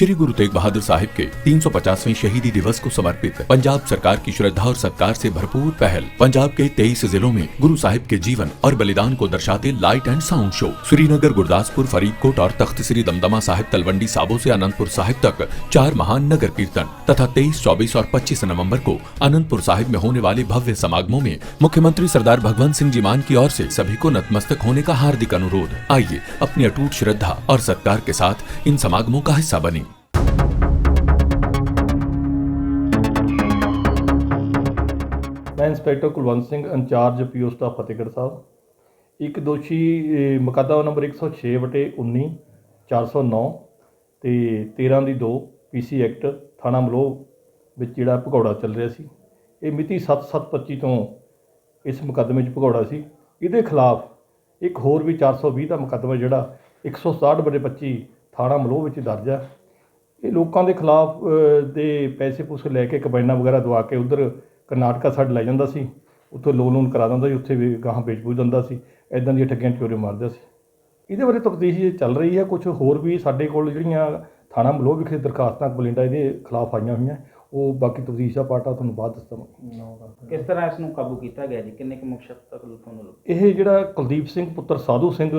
श्री गुरु तेग बहादुर साहिब के 350वें शहीदी दिवस को समर्पित पंजाब सरकार की श्रद्धा और सत्कार से भरपूर पहल। पंजाब के 23 जिलों में गुरु साहिब के जीवन और बलिदान को दर्शाते light and sound show Srinagar Gurdaspur Faridkot और तख्त श्री दमदमा साहिब तलवंडी साबो ऐसी अनंतपुर साहिब तक चार महान नगर कीर्तन तथा 23, 24 और पच्चीस नवंबर को अनंतपुर साहिब में होने वाले भव्य समागमों में मुख्यमंत्री सरदार भगवंत सिंह जी मान की ओर ऐसी सभी को नतमस्तक होने का हार्दिक अनुरोध। आइए अपनी अटूट श्रद्धा और सत्कार के साथ इन समागमों का हिस्सा बने। ਮੈਂ inspector Kulwant Singh incharge PO staff Fatehgarh Sahib. ਇੱਕ ਦੋਸ਼ੀ ਮੁਕੱਦਮਾ ਨੰਬਰ 106 ਵਟੇ 19 409 ਤੇ 13 ਦੀ 2 ਪੀਸੀ ਐਕਟ ਥਾਣਾ ਮਲੋਹ ਵਿੱਚ ਜਿਹੜਾ ਭਗੌੜਾ ਚੱਲ ਰਿਹਾ ਸੀ। ਇਹ ਮਿਤੀ 7/7/25 ਤੋਂ ਇਸ ਮੁਕੱਦਮੇ 'ਚ ਭਗੌੜਾ ਸੀ। ਇਹਦੇ ਖਿਲਾਫ ਇੱਕ ਹੋਰ ਵੀ 420 ਦਾ ਮੁਕੱਦਮਾ ਜਿਹੜਾ 167 ਵਟੇ 25 ਥਾਣਾ ਮਲੋਹ ਵਿੱਚ ਦਰਜ ਹੈ ਇਹ ਲੋਕਾਂ ਦੇ ਖਿਲਾਫ ਦੇ ਪੈਸੇ ਪੂਸੇ ਲੈ ਕੇ ਕਬਾਇਨਾ ਵਗੈਰਾ ਦਵਾ ਕੇ ਉਧਰ ਕਰਨਾਟਕਾ ਸਾਈਡ ਲੈ ਜਾਂਦਾ ਸੀ ਉੱਥੋਂ ਲੋਨ ਲੋਨ ਕਰਾ ਦਿੰਦਾ ਸੀ ਉੱਥੇ ਵੀ ਗਾਹਾਂ ਵੇਚ ਬੂਝ ਦਿੰਦਾ ਸੀ ਐਦਾਂ ਦੀਆਂ ਠੱਗੀਆਂ ਚੋਰੀ ਮਾਰਦਾ ਸੀ ਇਹਦੇ ਬਾਰੇ ਤਫਤੀਸ਼ ਚੱਲ ਰਹੀ ਹੈ ਕੁਝ ਹੋਰ ਵੀ ਸਾਡੇ ਕੋਲ ਜਿਹੜੀਆਂ ਥਾਣਾ ਮਲੋਹ ਵਿਖੇ ਦਰਖਾਸਤਾਂ ਬਲਿੰਡਾ ਇਹਦੇ ਖਿਲਾਫ ਆਈਆਂ ਹੋਈਆਂ ਉਹ ਬਾਕੀ ਤਫਤੀਸ਼ ਦਾ ਪਾਰਟ ਆ ਤੁਹਾਨੂੰ ਬਾਅਦ ਦੱਸਾਂਗਾ ਕਿਸ ਤਰ੍ਹਾਂ ਇਸ ਨੂੰ ਕਾਬੂ ਕੀਤਾ ਗਿਆ ਜੀ ਕਿੰਨੇ ਕੁ ਮੁਖਸ਼ਕ ਤੱਕ ਲੁੱਟਾਂ ਨੂੰ ਇਹ ਜਿਹੜਾ ਕੁਲਦੀਪ ਸਿੰਘ ਪੁੱਤਰ ਸਾਧੂ ਸਿੰਘ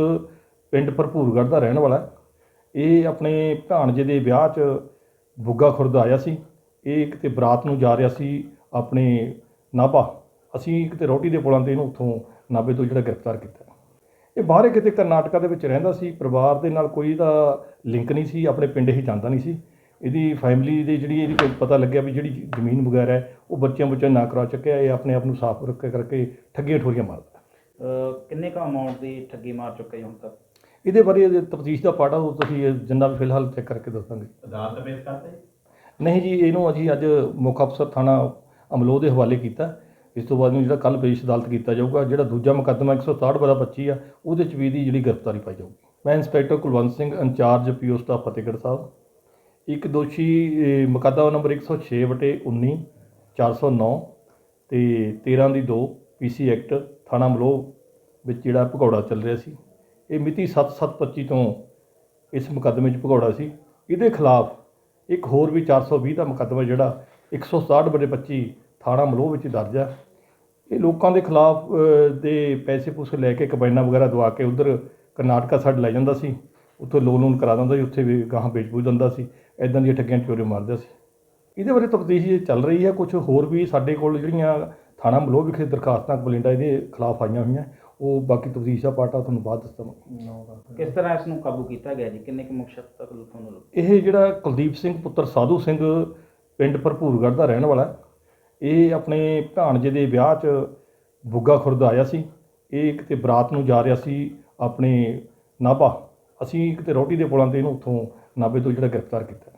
ਪਿੰਡ ਭਰਪੂਰਗੜ੍ਹ ਦਾ ਰਹਿਣ ਵਾਲਾ। ਇਹ ਆਪਣੇ ਭਾਣਜੇ ਦੇ ਵਿਆਹ 'ਚ ਬੁੱਗਾ ਖੁਰਦ ਆਇਆ ਸੀ ਇਹ ਕਿਤੇ ਬਰਾਤ ਨੂੰ ਜਾ ਰਿਹਾ ਸੀ ਆਪਣੇ ਨਾਭਾ ਅਸੀਂ ਕਿਤੇ ਰੋਟੀ ਦੇ ਪੁਲਾਂ ਤੇ ਇਹਨੂੰ ਉੱਥੋਂ ਨਾਭੇ ਤੋਂ ਜਿਹੜਾ ਗ੍ਰਿਫਤਾਰ ਕੀਤਾ। ਇਹ ਬਾਹਰੇ ਕਿਤੇ ਕਰਨਾਟਕਾ ਦੇ ਵਿੱਚ ਰਹਿੰਦਾ ਸੀ ਪਰਿਵਾਰ ਦੇ ਨਾਲ ਕੋਈ ਦਾ ਲਿੰਕ ਨਹੀਂ ਸੀ ਆਪਣੇ ਪਿੰਡ ਹੀ ਜਾਂਦਾ ਨਹੀਂ ਸੀ। ਇਹਦੀ ਫੈਮਿਲੀ ਦੀ ਜਿਹੜੀ ਇਹਦੀ ਕੋਈ ਪਤਾ ਲੱਗਿਆ ਵੀ ਜਿਹੜੀ ਜ਼ਮੀਨ ਵਗੈਰਾ ਹੈ ਉਹ ਬੱਚਿਆਂ ਬੱਚਿਆਂ ਨਾ ਕਰਾ ਚੁੱਕਿਆ ਇਹ ਆਪਣੇ ਆਪ ਨੂੰ ਸਾਫ਼ ਰੱਖ ਕਰਕੇ ਠੱਗੀਆਂ ਠੋਰੀਆਂ ਮਾਰਦਾ। ਕਿੰਨੇ ਕੁ ਅਮਾਉਂਟ ਦੀ ਠੱਗੀ ਮਾਰ ਚੁੱਕਾ ਹੁਣ ਤੱਕ? ਇਹਦੇ ਬਾਰੇ ਤਫਤੀਸ਼ ਦਾ ਆ ਉਹ ਤੁਸੀਂ ਇਹ ਜਿੰਨਾ ਵੀ ਫਿਲਹਾਲ ਚੈੱਕ ਕਰਕੇ ਦੱਸਾਂਗੇ ਅਦਾਲਤ ਪੇਸ਼ ਕਰਤੇ ਨਹੀਂ ਜੀ ਇਹਨੂੰ ਅਸੀਂ ਅੱਜ ਮੁੱਖ ਅਫਸਰ ਥਾਣਾ ਅਮਲੋਹ ਦੇ ਹਵਾਲੇ ਕੀਤਾ। ਇਸ ਤੋਂ ਬਾਅਦ ਨੂੰ ਜਿਹੜਾ ਕੱਲ ਪੇਸ਼ ਅਦਾਲਤ ਕੀਤਾ ਜਾਊਗਾ, ਜਿਹੜਾ ਦੂਜਾ ਮੁਕੱਦਮਾ 167 ਬਰਾ 25 ਆ, ਉਹਦੇ ਚ ਵੀ ਇਹਦੀ ਜਿਹੜੀ ਗ੍ਰਿਫਤਾਰੀ ਪਾਈ ਜਾਊਗੀ। ਮੈਂ inspector Kulwant Singh, incharge PO staff Fatehgarh Sahib. ਇੱਕ ਦੋਸ਼ੀ ਮੁਕੱਦਮਾ ਨੰਬਰ 106 ਵਟੇ 19 409 ਤੇ 13 ਦੀ 2 ਪੀਸੀ ਐਕਟ ਥਾਣਾ ਮਲੋਹ ਵਿੱਚ ਜਿਹੜਾ ਭਗੌੜਾ ਚੱਲ ਰਿਹਾ ਸੀ। ਇਹ ਮਿਤੀ 7/7/25 ਤੋਂ ਇਸ ਮੁਕੱਦਮੇ 'ਚ ਭਗੌੜਾ ਸੀ। ਇਹਦੇ ਖਿਲਾਫ ਇੱਕ ਹੋਰ ਵੀ 420 ਦਾ ਮੁਕੱਦਮਾ ਜਿਹੜਾ 167 ਬਟੇ 25 ਥਾਣਾ ਮਲੋਹ ਵਿੱਚ ਦਰਜ ਹੈ ਇਹ ਲੋਕਾਂ ਦੇ ਖਿਲਾਫ ਦੇ ਪੈਸੇ ਪੂਸੇ ਲੈ ਕੇ ਕਬਾਇਨਾ ਵਗੈਰਾ ਦਵਾ ਕੇ ਉਧਰ ਕਰਨਾਟਕਾ ਸਾਈਡ ਲੈ ਜਾਂਦਾ ਸੀ। ਉੱਥੋਂ ਲੋਨ ਲੋਨ ਕਰਾ ਦਿੰਦਾ ਸੀ ਉੱਥੇ ਵੀ ਗਾਹਾਂ ਵੇਚ ਬੂਝ ਦਿੰਦਾ ਸੀ। ਐਦਾਂ ਦੀਆਂ ਠੱਗੀਆਂ ਚੋਰੀ ਮਾਰਦਾ ਸੀ। ਇਹਦੇ ਬਾਰੇ ਤਫਤੀਸ਼ ਚੱਲ ਰਹੀ ਹੈ ਕੁਝ ਹੋਰ ਵੀ ਸਾਡੇ ਕੋਲ ਜਿਹੜੀਆਂ ਥਾਣਾ ਮਲੋਹ ਵਿਖੇ ਦਰਖਾਸਤਾਂ ਬਲਿੰਡਾ ਇਹਦੇ ਖਿਲਾਫ ਆਈਆਂ ਹੋਈਆਂ ਉਹ ਬਾਕੀ ਤਫਤੀਸ਼ ਦਾ ਪਾਰਟ ਆ ਤੁਹਾਨੂੰ ਬਾਅਦ ਦੱਸਾਂਗਾ ਕਿਸ ਤਰ੍ਹਾਂ ਇਸ ਨੂੰ ਕਾਬੂ ਕੀਤਾ ਗਿਆ ਜੀ? ਕਿੰਨੇ ਕੁ ਮੁਖਸ਼ਕ ਤੱਕ ਲੁੱਟਾਂ ਨੂੰ ਇਹ ਜਿਹੜਾ ਕੁਲਦੀਪ ਸਿੰਘ ਪੁੱਤਰ ਸਾਧੂ ਸਿੰਘ ਪਿੰਡ ਭਰਪੂਰਗੜ੍ਹ ਦਾ ਰਹਿਣ ਵਾਲਾ। ਇਹ ਆਪਣੇ ਭਾਣਜੇ ਦੇ ਵਿਆਹ 'ਚ ਬੁੱਗਾ ਖੁਰਦ ਆਇਆ ਸੀ। ਇਹ ਕਿਤੇ ਬਰਾਤ ਨੂੰ ਜਾ ਰਿਹਾ ਸੀ ਆਪਣੇ ਨਾਭਾ। ਅਸੀਂ ਕਿਤੇ ਰੋਟੀ ਦੇ ਪੁਲਾਂ ਤੇ ਇਹਨੂੰ ਉੱਥੋਂ ਨਾਭੇ ਤੋਂ ਜਿਹੜਾ ਗ੍ਰਿਫਤਾਰ ਕੀਤਾ।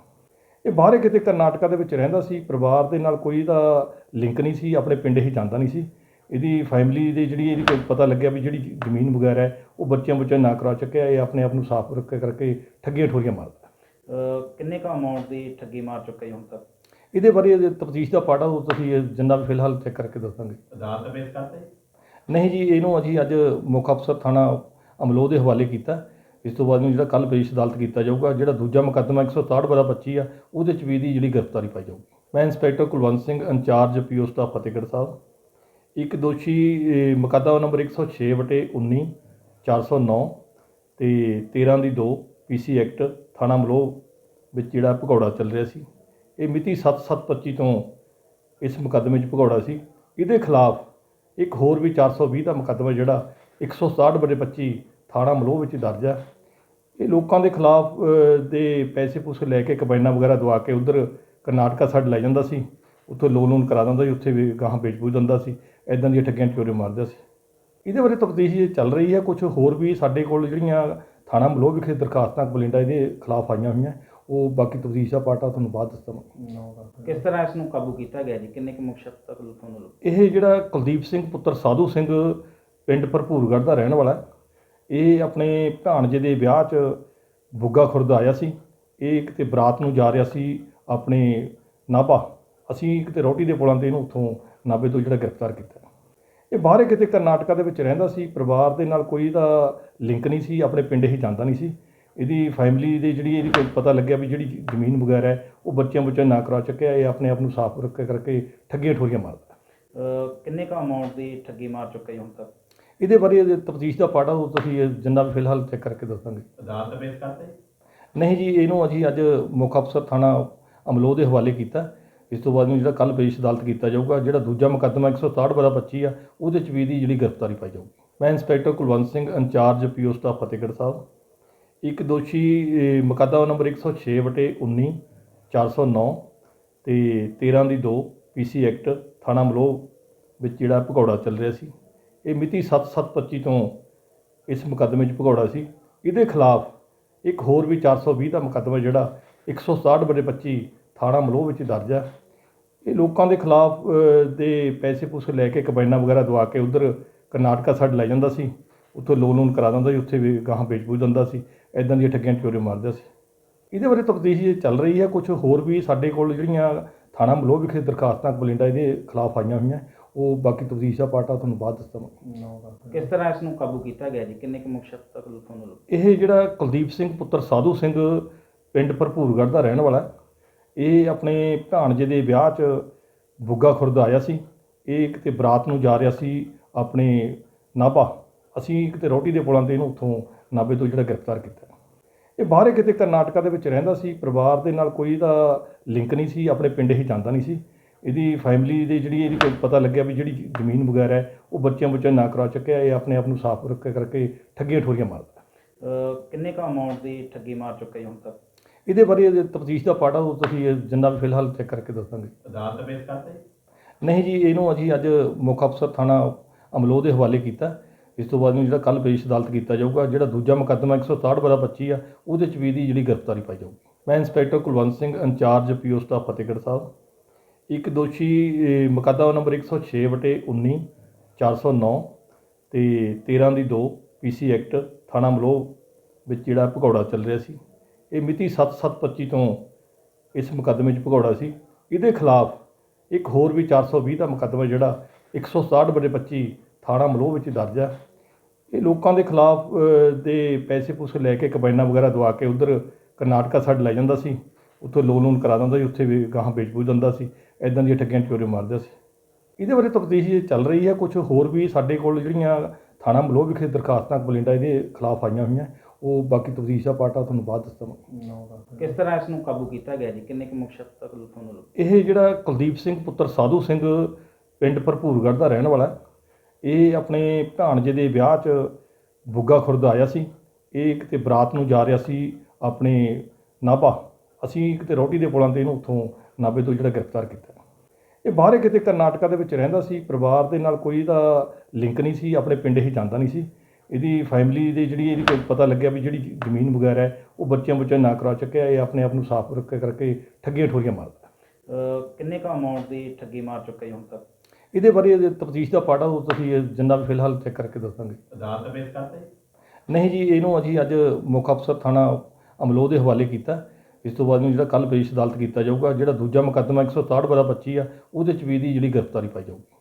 ਇਹ ਬਾਹਰੇ ਕਿਤੇ ਕਰਨਾਟਕਾ ਦੇ ਵਿੱਚ ਰਹਿੰਦਾ ਸੀ। ਪਰਿਵਾਰ ਦੇ ਨਾਲ ਕੋਈ ਦਾ ਲਿੰਕ ਨਹੀਂ ਸੀ। ਆਪਣੇ ਪਿੰਡ ਹੀ ਜਾਂਦਾ ਨਹੀਂ ਸੀ। ਇਹਦੀ ਫੈਮਿਲੀ ਦੀ ਜਿਹੜੀ ਇਹਦੀ ਕੋਈ ਪਤਾ ਲੱਗਿਆ ਵੀ ਜਿਹੜੀ ਜ਼ਮੀਨ ਵਗੈਰਾ ਹੈ, ਉਹ ਬੱਚਿਆਂ ਬੁੱਚਿਆਂ ਨਾ ਕਰਾ ਚੁੱਕਿਆ। ਇਹ ਆਪਣੇ ਆਪ ਨੂੰ ਸਾਫ਼ ਰੱਖ ਕਰਕੇ ਠੱਗੀਆਂ ਠੋਰੀਆਂ ਮਾਰਦਾ। ਕਿੰਨੇ ਕੁ ਅਮਾਉਂਟ ਦੀ ਠੱਗੀ ਮਾਰ ਚੁੱਕਾ ਜੀ ਹੁਣ ਤੱਕ? ਇਹਦੇ ਬਾਰੇ ਤਫਤੀਸ਼ ਦਾ ਪਾਰਟ ਆ ਉਹ ਤੁਸੀਂ ਜਿੰਨਾ ਵੀ ਫਿਲਹਾਲ ਚੈੱਕ ਕਰਕੇ ਦੱਸਾਂਗੇ। ਅਦਾਲਤ ਪੇਸ਼ ਕਰਤੇ ਨਹੀਂ ਜੀ ਇਹਨੂੰ ਅਸੀਂ ਅੱਜ ਮੁੱਖ ਅਫਸਰ ਥਾਣਾ ਅਮਲੋਹ ਦੇ ਹਵਾਲੇ ਕੀਤਾ। ਇਸ ਤੋਂ ਬਾਅਦ ਨੂੰ ਜਿਹੜਾ ਕੱਲ ਪੇਸ਼ ਅਦਾਲਤ ਕੀਤਾ ਜਾਊਗਾ ਜਿਹੜਾ ਦੂਜਾ ਮੁਕੱਦਮਾ 167 ਬਰਾ 25 ਆ ਉਹਦੇ ਚ ਵੀ ਇਹਦੀ ਜਿਹੜੀ ਗ੍ਰਿਫਤਾਰੀ ਪਾਈ ਜਾਊਗੀ। ਮੈਂ inspector Kulwant Singh incharge PO staff Fatehgarh Sahib. ਇੱਕ ਦੋਸ਼ੀ ਮੁਕੱਦਮਾ ਨੰਬਰ 106 ਵਟੇ 19 409 ਤੇ 13 ਦੀ 2 ਪੀਸੀ ਐਕਟ ਥਾਣਾ ਮਲੋਹ ਵਿੱਚ ਜਿਹੜਾ ਭਗੌੜਾ ਚੱਲ ਰਿਹਾ ਸੀ। ਇਹ ਮਿਤੀ 7/7/25 ਤੋਂ ਇਸ ਮੁਕੱਦਮੇ 'ਚ ਭਗੌੜਾ ਸੀ। ਇਹਦੇ ਖਿਲਾਫ ਇੱਕ ਹੋਰ ਵੀ 420 ਦਾ ਮੁਕੱਦਮਾ ਜਿਹੜਾ 167 ਵਟੇ 25 ਥਾਣਾ ਮਲੋਹ ਵਿੱਚ ਦਰਜ ਹੈ। ਇਹ ਲੋਕਾਂ ਦੇ ਖਿਲਾਫ ਦੇ ਪੈਸੇ ਪੂਸੇ ਲੈ ਕੇ ਕਬਾਇਨਾ ਵਗੈਰਾ ਦਵਾ ਕੇ ਉਧਰ ਕਰਨਾਟਕਾ ਸਾਈਡ ਲੈ ਜਾਂਦਾ ਸੀ। ਉੱਥੋਂ ਲੋਨ ਲੋਨ ਕਰਾ ਦਿੰਦਾ ਸੀ, ਉੱਥੇ ਵੀ ਗਾਹਾਂ ਵੇਚ ਬੂਝ ਦਿੰਦਾ ਸੀ। ਐਦਾਂ ਦੀਆਂ ਠੱਗੀਆਂ ਚੋਰੀ ਮਾਰਦਾ ਸੀ। ਇਹਦੇ ਬਾਰੇ ਤਫਤੀਸ਼ ਚੱਲ ਰਹੀ ਹੈ ਕੁਝ ਹੋਰ ਵੀ ਸਾਡੇ ਕੋਲ ਜਿਹੜੀਆਂ ਥਾਣਾ ਮਲੋਹ ਵਿਖੇ ਦਰਖਾਸਤਾਂ ਬਲਿੰਡਾ ਇਹਦੇ ਖਿਲਾਫ ਆਈਆਂ ਹੋਈਆਂ। ਉਹ ਬਾਕੀ ਤਫਤੀਸ਼ ਦਾ ਪਾਰਟ ਆ ਤੁਹਾਨੂੰ ਬਾਅਦ ਦੱਸਾਂਗਾ। ਕਿਸ ਤਰ੍ਹਾਂ ਇਸ ਨੂੰ ਕਾਬੂ ਕੀਤਾ ਗਿਆ ਜੀ? ਕਿੰਨੇ ਕੁ ਮੁਖਸ਼ਕ ਤੱਕ ਲੁੱਟਾਂ ਨੂੰ ਇਹ ਜਿਹੜਾ ਕੁਲਦੀਪ ਸਿੰਘ ਪੁੱਤਰ ਸਾਧੂ ਸਿੰਘ ਪਿੰਡ ਭਰਪੂਰਗੜ੍ਹ ਦਾ ਰਹਿਣ ਵਾਲਾ। ਇਹ ਆਪਣੇ ਭਾਣਜੇ ਦੇ ਵਿਆਹ 'ਚ ਬੁੱਗਾ ਖੁਰਦ ਆਇਆ ਸੀ। ਇਹ ਕਿਤੇ ਬਰਾਤ ਨੂੰ ਜਾ ਰਿਹਾ ਸੀ ਆਪਣੇ ਨਾਭਾ। ਅਸੀਂ ਕਿਤੇ ਰੋਟੀ ਦੇ ਪੁਲਾਂ ਤੇ ਇਹਨੂੰ ਉੱਥੋਂ ਨਾਭੇ ਤੋਂ ਜਿਹੜਾ ਗ੍ਰਿਫਤਾਰ ਕੀਤਾ। ਇਹ ਬਾਹਰੇ ਕਿਤੇ ਕਰਨਾਟਕਾ ਦੇ ਵਿੱਚ ਰਹਿੰਦਾ ਸੀ। ਪਰਿਵਾਰ ਦੇ ਨਾਲ ਕੋਈ ਦਾ ਲਿੰਕ ਨਹੀਂ ਸੀ ਆਪਣੇ ਪਿੰਡ ਹੀ ਜਾਂਦਾ ਨਹੀਂ ਸੀ। ਇਹਦੀ ਫੈਮਿਲੀ ਦੇ ਜਿਹੜੀ ਇਹਦੀ ਕੋਈ ਪਤਾ ਲੱਗਿਆ ਵੀ ਜਿਹੜੀ ਜ਼ਮੀਨ ਵਗੈਰਾ ਹੈ ਉਹ ਬੱਚਿਆਂ ਬੱਚਿਆਂ ਨਾ ਕਰਾ ਚੁੱਕਿਆ ਇਹ ਆਪਣੇ ਆਪ ਨੂੰ ਸਾਫ਼ ਰੱਖ ਕਰਕੇ ਠੱਗੀਆਂ ਠੋਰੀਆਂ ਮਾਰਦਾ। ਕਿੰਨੇ ਕੁ ਅਮਾਉਂਟ ਦੀ ਠੱਗੀ ਮਾਰ ਚੁੱਕਾ ਹੁਣ ਤੱਕ? ਇਹਦੇ ਬਾਰੇ ਤਫਤੀਸ਼ ਦਾ ਪਾੜਾ ਉਹ ਤੁਸੀਂ ਇਹ ਜਿੰਨਾ ਵੀ ਫਿਲਹਾਲ ਚੈੱਕ ਕਰਕੇ ਦੱਸਾਂਗੇ। ਅਦਾਲਤ ਪੇਸ਼ ਕਰਤੇ? ਨਹੀਂ ਜੀ ਇਹਨੂੰ ਅਸੀਂ ਅੱਜ ਮੁੱਖ ਅਫਸਰ ਥਾਣਾ ਅਮਲੋਹ ਦੇ ਹਵਾਲੇ ਕੀਤਾ। ਇਸ ਤੋਂ ਬਾਅਦ ਨੂੰ ਜਿਹੜਾ ਕੱਲ ਪੇਸ਼ ਅਦਾਲਤ ਕੀਤਾ ਜਾਊਗਾ ਜਿਹੜਾ ਦੂਜਾ ਮੁਕੱਦਮਾ 167 ਬਰਾ 25 ਆ ਉਹਦੇ ਚ ਵੀ ਇਹਦੀ ਜਿਹੜੀ ਗ੍ਰਿਫਤਾਰੀ ਪਾਈ ਜਾਊਗੀ। ਮੈਂ inspector Kulwant Singh incharge PO staff Fatehgarh Sahib. ਇੱਕ ਦੋਸ਼ੀ ਮੁਕੱਦਮਾ ਨੰਬਰ 106 ਵਟੇ 19 409 ਤੇ 13 ਦੀ 2 ਪੀਸੀ ਐਕਟ ਥਾਣਾ ਮਲੋਹ ਵਿੱਚ ਜਿਹੜਾ ਭਗੌੜਾ ਚੱਲ ਰਿਹਾ ਸੀ। ਇਹ ਮਿਤੀ 7/7/25 ਤੋਂ ਇਸ ਮੁਕੱਦਮੇ 'ਚ ਭਗੌੜਾ ਸੀ। ਇਹਦੇ ਖਿਲਾਫ ਇੱਕ ਹੋਰ ਵੀ 420 ਦਾ ਮੁਕੱਦਮਾ ਜਿਹੜਾ 167 ਬਟੇ 25 ਥਾਣਾ ਮਲੋਹ ਵਿੱਚ ਦਰਜ ਹੈ ਇਹ ਲੋਕਾਂ ਦੇ ਖਿਲਾਫ ਦੇ ਪੈਸੇ ਪੂਸੇ ਲੈ ਕੇ ਕਬਾਇਨਾ ਵਗੈਰਾ ਦਵਾ ਕੇ ਉਧਰ ਕਰਨਾਟਕਾ ਸਾਈਡ ਲੈ ਜਾਂਦਾ ਸੀ। ਉੱਥੋਂ ਲੋਨ ਲੋਨ ਕਰਾ ਦਿੰਦਾ ਸੀ, ਉੱਥੇ ਵੀ ਗਾਹਾਂ ਵੇਚ ਬੂਝ ਦਿੰਦਾ ਸੀ। ਐਦਾਂ ਦੀਆਂ ਠੱਗੀਆਂ ਚੋਰੀ ਮਾਰਦਾ ਸੀ। ਇਹਦੇ ਬਾਰੇ ਤਫਤੀਸ਼ ਚੱਲ ਰਹੀ ਹੈ ਕੁਝ ਹੋਰ ਵੀ ਸਾਡੇ ਕੋਲ ਜਿਹੜੀਆਂ ਥਾਣਾ ਮਲੋਹ ਵਿਖੇ ਦਰਖਾਸਤਾਂ ਬਲਿੰਡਾ ਇਹਦੇ ਖਿਲਾਫ ਆਈਆਂ ਹੋਈਆਂ ਉਹ ਬਾਕੀ ਤਫਤੀਸ਼ ਦਾ ਪਾਰਟ ਆ ਤੁਹਾਨੂੰ ਬਾਅਦ ਦੱਸਾਂਗਾ। ਕਿਸ ਤਰ੍ਹਾਂ ਇਸ ਨੂੰ ਕਾਬੂ ਕੀਤਾ ਗਿਆ ਜੀ? ਕਿੰਨੇ ਕੁ ਮੁਖਸ਼ਕ ਤੱਕ ਤੁਹਾਨੂੰ ਲੱਗੇ ਇਹ ਜਿਹੜਾ ਕੁਲਦੀਪ ਸਿੰਘ ਪੁੱਤਰ ਸਾਧੂ ਸਿੰਘ ਪਿੰਡ ਭਰਪੂਰਗੜ੍ਹ ਦਾ ਰਹਿਣ ਵਾਲਾ। ਇਹ ਆਪਣੇ ਭਾਣਜੇ ਦੇ ਵਿਆਹ 'ਚ ਬੁੱਗਾ ਖੁਰਦ ਆਇਆ ਸੀ। ਇਹ ਕਿਤੇ ਬਰਾਤ ਨੂੰ ਜਾ ਰਿਹਾ ਸੀ ਆਪਣੇ ਨਾਭਾ। ਅਸੀਂ ਕਿਤੇ ਰੋਟੀ ਦੇ ਪੁਲਾਂ ਤੇ ਇਹਨੂੰ ਉੱਥੋਂ ਨਾਭੇ ਤੋਂ ਜਿਹੜਾ ਗ੍ਰਿਫਤਾਰ ਕੀਤਾ। ਇਹ ਬਾਹਰੇ ਕਿਤੇ ਕਰਨਾਟਕਾ ਦੇ ਵਿੱਚ ਰਹਿੰਦਾ ਸੀ। ਪਰਿਵਾਰ ਦੇ ਨਾਲ ਕੋਈ ਦਾ ਲਿੰਕ ਨਹੀਂ ਸੀ ਆਪਣੇ ਪਿੰਡ ਹੀ ਜਾਂਦਾ ਨਹੀਂ ਸੀ। ਇਹਦੀ ਫੈਮਿਲੀ ਦੇ ਜਿਹੜੀ ਇਹਦੀ ਕੋਈ ਪਤਾ ਲੱਗਿਆ ਵੀ ਜਿਹੜੀ ਜ਼ਮੀਨ ਵਗੈਰਾ ਹੈ ਉਹ ਬੱਚਿਆਂ ਬੱਚਿਆਂ ਨਾ ਕਰਾ ਚੁੱਕਿਆ ਇਹ ਆਪਣੇ ਆਪ ਨੂੰ ਸਾਫ਼ ਰੱਖ ਕਰਕੇ ਠੱਗੀਆਂ ਠੋਰੀਆਂ ਮਾਰਦਾ। ਕਿੰਨੇ ਕੁ ਅਮਾਉਂਟ ਦੀ ਠੱਗੀ ਮਾਰ ਚੁੱਕਾ ਜੀ ਹੁਣ ਤੱਕ? ਇਹਦੇ ਬਾਰੇ ਤਫਤੀਸ਼ ਦਾ ਪਾੜਾ ਉਹ ਤੁਸੀਂ ਇਹ ਜਿੰਨਾ ਵੀ ਫਿਲਹਾਲ ਚੈੱਕ ਕਰਕੇ ਦੱਸਾਂਗੇ ਅਦਾਲਤ ਪੇਸ਼ ਕਰਤੇ ਨਹੀਂ ਜੀ ਇਹਨੂੰ ਅਸੀਂ ਅੱਜ ਮੁੱਖ ਅਫਸਰ ਥਾਣਾ ਅਮਲੋਹ ਦੇ ਹਵਾਲੇ ਕੀਤਾ। ਇਸ ਤੋਂ ਬਾਅਦ ਨੂੰ ਜਿਹੜਾ ਕੱਲ ਪੇਸ਼ ਅਦਾਲਤ ਕੀਤਾ ਜਾਊਗਾ, ਜਿਹੜਾ ਦੂਜਾ ਮੁਕੱਦਮਾ 167 ਬਰਾ 25 ਆ, ਉਹਦੇ ਚ ਵੀ ਇਹਦੀ ਜਿਹੜੀ ਗ੍ਰਿਫਤਾਰੀ ਪਾਈ ਜਾਊਗੀ। ਮੈਂ inspector Kulwant Singh, incharge PO staff Fatehgarh Sahib. ਇੱਕ ਦੋਸ਼ੀ ਮੁਕੱਦਮਾ ਨੰਬਰ 106 ਵਟੇ 19 409 ਤੇ 13 ਦੀ 2 ਪੀਸੀ ਐਕਟ ਥਾਣਾ ਮਲੋਹ ਵਿੱਚ ਜਿਹੜਾ ਭਗੌੜਾ ਚੱਲ ਰਿਹਾ ਸੀ। ਇਹ ਮਿਤੀ 7/7/25 ਤੋਂ ਇਸ ਮੁਕੱਦਮੇ 'ਚ ਭਗੌੜਾ ਸੀ। ਇਹਦੇ ਖਿਲਾਫ ਇੱਕ ਹੋਰ ਵੀ 420 ਦਾ ਮੁਕੱਦਮਾ ਜਿਹੜਾ 167 ਬਟੇ 25 ਥਾਣਾ ਮਲੋਹ ਵਿੱਚ ਦਰਜ ਹੈ ਇਹ ਲੋਕਾਂ ਦੇ ਖਿਲਾਫ ਦੇ ਪੈਸੇ ਪੂਸੇ ਲੈ ਕੇ ਕਬਾਇਨਾ ਵਗੈਰਾ ਦਵਾ ਕੇ ਉਧਰ ਕਰਨਾਟਕਾ ਸਾਈਡ ਲੈ ਜਾਂਦਾ ਸੀ। ਉੱਥੋਂ ਲੋਨ ਲੋਨ ਕਰਾ ਦਿੰਦਾ ਸੀ ਉੱਥੇ ਵੀ ਗਾਹਾਂ ਵੇਚ ਬੂਝ ਦਿੰਦਾ ਸੀ। ਐਦਾਂ ਦੀਆਂ ਠੱਗੀਆਂ ਚੋਰੀ ਮਾਰਦਾ ਸੀ। ਇਹਦੇ ਬਾਰੇ ਤਫਤੀਸ਼ ਚੱਲ ਰਹੀ ਹੈ ਕੁਝ ਹੋਰ ਵੀ ਸਾਡੇ ਕੋਲ ਜਿਹੜੀਆਂ ਥਾਣਾ ਮਲੋਹ ਵਿਖੇ ਦਰਖਾਸਤਾਂ ਬਲਿੰਡਾ ਇਹਦੇ ਖਿਲਾਫ ਆਈਆਂ ਹੋਈਆਂ। ਉਹ ਬਾਕੀ ਤਫਤੀਸ਼ ਦਾ ਪਾਰਟ ਆ ਤੁਹਾਨੂੰ ਬਾਅਦ ਦੱਸਾਂਗਾ। ਕਿਸ ਤਰ੍ਹਾਂ ਇਸ ਨੂੰ ਕਾਬੂ ਕੀਤਾ ਗਿਆ ਜੀ? ਕਿੰਨੇ ਕੁ ਮੁਖਸ਼ਕ ਤੱਕ ਤੁਹਾਨੂੰ ਇਹ ਜਿਹੜਾ ਕੁਲਦੀਪ ਸਿੰਘ ਪੁੱਤਰ ਸਾਧੂ ਸਿੰਘ ਪਿੰਡ ਭਰਪੂਰਗੜ੍ਹ ਦਾ ਰਹਿਣ ਵਾਲਾ ਹੈ। ਇਹ ਆਪਣੇ ਭਾਣਜੇ ਦੇ ਵਿਆਹ 'ਚ ਬੁੱਗਾ ਖੁਰਦ ਆਇਆ ਸੀ। ਇਹ ਕਿਤੇ ਬਰਾਤ ਨੂੰ ਜਾ ਰਿਹਾ ਸੀ ਆਪਣੇ ਨਾਭਾ। ਅਸੀਂ ਕਿਤੇ ਰੋਟੀ ਦੇ ਪੁਲਾਂ ਤੇ ਇਹਨੂੰ ਉੱਥੋਂ ਨਾਭੇ ਤੋਂ ਜਿਹੜਾ ਗ੍ਰਿਫਤਾਰ ਕੀਤਾ। ਇਹ ਬਾਹਰੇ ਕਿਤੇ ਕਰਨਾਟਕਾ ਦੇ ਵਿੱਚ ਰਹਿੰਦਾ ਸੀ। ਪਰਿਵਾਰ ਦੇ ਨਾਲ ਕੋਈ ਦਾ ਲਿੰਕ ਨਹੀਂ ਸੀ। ਆਪਣੇ ਪਿੰਡ ਹੀ ਜਾਂਦਾ ਨਹੀਂ ਸੀ। ਇਹਦੀ ਫੈਮਿਲੀ ਦੇ ਜਿਹੜੀ ਇਹਦੀ ਕੋਈ ਪਤਾ ਲੱਗਿਆ ਵੀ ਜਿਹੜੀ ਜ਼ਮੀਨ ਵਗੈਰਾ ਹੈ, ਉਹ ਬੱਚਿਆਂ ਬੁੱਚਿਆਂ ਨਾ ਕਰਾ ਚੁੱਕਿਆ। ਇਹ ਆਪਣੇ ਆਪ ਨੂੰ ਸਾਫ਼ ਰੱਖ ਕਰਕੇ ਠੱਗੀਆਂ ਠੋਰੀਆਂ ਮਾਰਦਾ। ਕਿੰਨੇ ਕੁ ਅਮਾਉਂਟ ਦੀ ਠੱਗੀ ਮਾਰ ਚੁੱਕਾ ਜੀ ਹੁਣ ਤੱਕ? ਇਹਦੇ ਬਾਰੇ ਤਫਤੀਸ਼ ਦਾ ਪਾੜਾ ਉਹ ਤੁਸੀਂ ਜਿੰਨਾ ਵੀ ਫਿਲਹਾਲ ਚੈੱਕ ਕਰਕੇ ਦੱਸਾਂਗੇ। ਅਦਾਲਤ ਪੇਸ਼ ਕਰਤੇ ਨਹੀਂ ਜੀ ਇਹਨੂੰ ਅਸੀਂ ਅੱਜ ਮੁੱਖ ਅਫਸਰ ਥਾਣਾ ਅਮਲੋਹ ਦੇ ਹਵਾਲੇ ਕੀਤਾ। ਇਸ ਤੋਂ ਬਾਅਦ ਨੂੰ ਜਿਹੜਾ ਕੱਲ ਪੇਸ਼ ਅਦਾਲਤ ਕੀਤਾ ਜਾਊਗਾ ਜਿਹੜਾ ਦੂਜਾ ਮੁਕੱਦਮਾ 167 ਬਰਾ 25 ਆ ਉਹਦੇ ਚ ਵੀ ਇਹਦੀ ਜਿਹੜੀ ਗ੍ਰਿਫਤਾਰੀ ਪਾਈ ਜਾਊਗੀ।